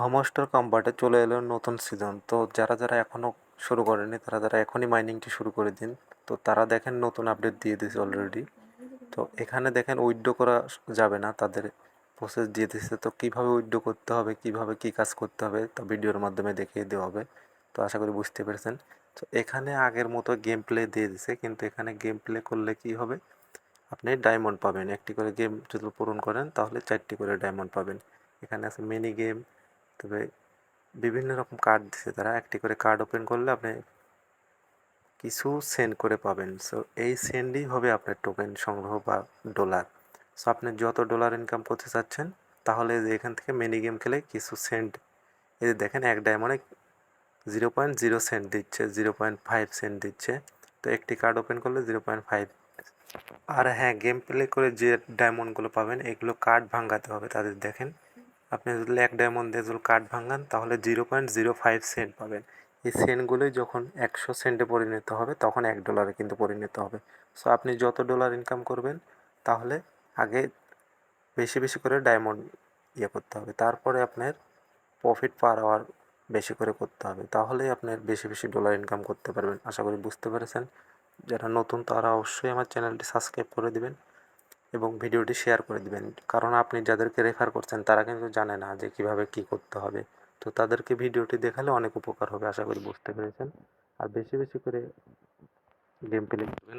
হমস্টার কম্বাটে চলে এলো নতুন সিজন তো যারা যারা এখনও শুরু করেনি তারা যারা এখনই মাইনিংটি শুরু করে দিন, তো তারা দেখেন নতুন আপডেট দিয়ে দিয়েছে অলরেডি তো এখানে দেখেন উইথড্র করা যাবে না, তাদের প্রসেস দিয়ে দিচ্ছে তো কীভাবে উইড্রো করতে হবে, কীভাবে কী কাজ করতে হবে, তা ভিডিওর মাধ্যমে দেখিয়ে দেওয়া হবে। তো আশা করি বুঝতে পেরেছেন। তো এখানে আগের মতো গেম প্লে দিয়ে দিছে কিন্তু এখানে গেম প্লে করলে কী হবে? আপনি ডায়মন্ড পাবেন। একটি করে গেম যদি পূরণ করেন, তাহলে চারটি করে ডায়মন্ড পাবেন। এখানে আছে মিনি গেম তবে বিভিন্ন রকম কার্ড দিচ্ছে তারা। একটি করে কার্ড ওপেন করলে আপনি কিছু সেন্ড করে পাবেন। সো এই সেন্ডই হবে আপনার টোকেন সংগ্রহ বা ডলার সো আপনি যত ডলার ইনকাম করতে চাচ্ছেন, তাহলে এখান থেকে মিনি গেম খেলে কিছু সেন্ট এই দেখেন এক ডায়মন্ডে জিরো পয়েন্ট জিরো সেন্ট দিচ্ছে জিরো পয়েন্ট ফাইভ সেন্ট দিচ্ছে। তো একটি কার্ড ওপেন করলে জিরো পয়েন্ট ফাইভ আর হ্যাঁ গেম প্লে করে যে ডায়মন্ডগুলো পাবেন, এগুলো কার্ড ভাঙাতে হবে। তাদের দেখেন আপনি যদি এক ডায়মন্ড দিয়ে যদি কার্ড ভাঙান, তাহলে zero point zero five cent পাবেন। এই সেন্টগুলোই যখন একশো সেন্টে পরিণত হবে, তখন এক ডলারে কিন্তু পরিণত হবে। সো আপনি যত ডলার ইনকাম করবেন, তাহলে আগে বেশি বেশি করে ডায়মন্ড ইয়ে করতে হবে। তারপরে আপনার প্রফিট পার আওয়ার বেশি করে করতে হবে। তাহলেই আপনার বেশি বেশি ডলার ইনকাম করতে পারবেন। আশা করি বুঝতে পেরেছেন। যারা নতুন, তারা অবশ্যই আমার চ্যানেলটি সাবস্ক্রাইব করে দিবেন। এবং ভিডিওটি শেয়ার করে দিবেন। কারণ আপনি যাদেরকে রেফার করছেন, তারা কিন্তু জানে না যে কীভাবে কি করতে হবে। তো তাদেরকে ভিডিওটি দেখালে অনেক উপকার হবে, আশা করি বুঝতে পেরেছেন। আর বেশি বেশি করে গেম প্লে করবেন